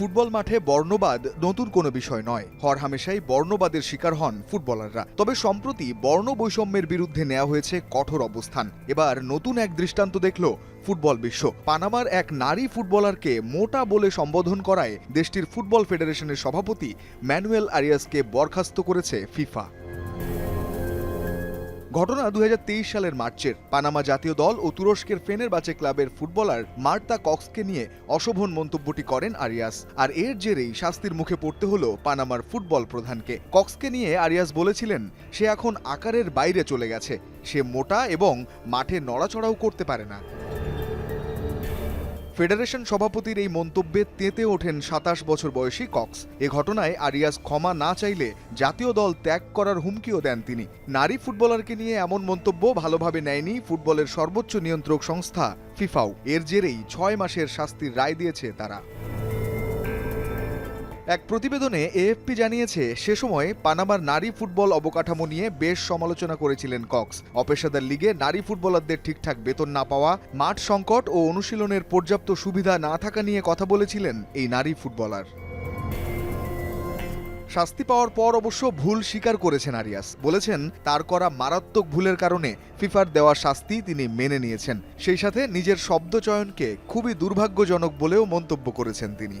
Football মাঠে বর্ণবাদ নতুন কোনো বিষয় নয়। হর হামেশাই বর্ণবাদের শিকার হন ফুটবলাররা। তবে সম্প্রতি বর্ণ বৈষম্যের বিরুদ্ধে নেওয়া হয়েছে কঠোর অবস্থান। এবার নতুন এক দৃষ্টান্ত দেখল ফুটবল বিশ্ব। পানামার এক নারী ফুটবলারকে মোটা বলে সম্বোধন করায় দেশটির ফুটবল ফেডারেশনের সভাপতি ম্যানুয়েল আরিয়াসকে বরখাস্ত করেছে ফিফা। ঘটনা দু হাজার তেইশ সালের মার্চের। পানামা জাতীয় দল ও তুরস্কের ফেনের বাচে ক্লাবের ফুটবলার মার্তা কক্সকে নিয়ে অশোভন মন্তব্যটি করেন আরিয়াস। আর এর জেরেই শাস্তির মুখে পড়তে হলো পানামার ফুটবল প্রধানকে। কক্সকে নিয়ে আরিয়াস বলেছিলেন, সে এখন আকারের বাইরে চলে গেছে। সে মোটা এবং মাঠে নড়াচড়াও করতে পারে না। ফেডারেশন সভাপতির এই মন্তব্যে তেতে ওঠেন সাতাশ বছর বয়সী কক্স। এ ঘটনায় আরিয়াস ক্ষমা না চাইলে জাতীয় দল ত্যাগ করার হুমকিও দেন তিনি। নারী ফুটবলারকে নিয়ে এমন মন্তব্য ভালোভাবে নেয়নি ফুটবলের সর্বোচ্চ নিয়ন্ত্রক সংস্থা ফিফাও। এর জেরেই ছয় মাসের শাস্তির রায় দিয়েছে তারা। এক প্রতিবেদনে এএফপি জানিয়েছে, সে সময় পানামার নারী ফুটবল অবকাঠামো নিয়ে বেশ সমালোচনা করেছিলেন কক্স। অপেশাদার লিগে নারী ফুটবলারদের ঠিকঠাক বেতন না পাওয়া, মাঠ সংকট ও অনুশীলনের পর্যাপ্ত সুবিধা না থাকা নিয়ে কথা বলেছিলেন এই নারী ফুটবলার। শাস্তি পাওয়ার পর অবশ্য ভুল স্বীকার করেছেন আরিয়াস। বলেছেন, তার করা মারাত্মক ভুলের কারণে ফিফার দেওয়া শাস্তি তিনি মেনে নিয়েছেন। সেই সাথে নিজের শব্দ চয়নকে খুবই দুর্ভাগ্যজনক বলেও মন্তব্য করেছেন তিনি।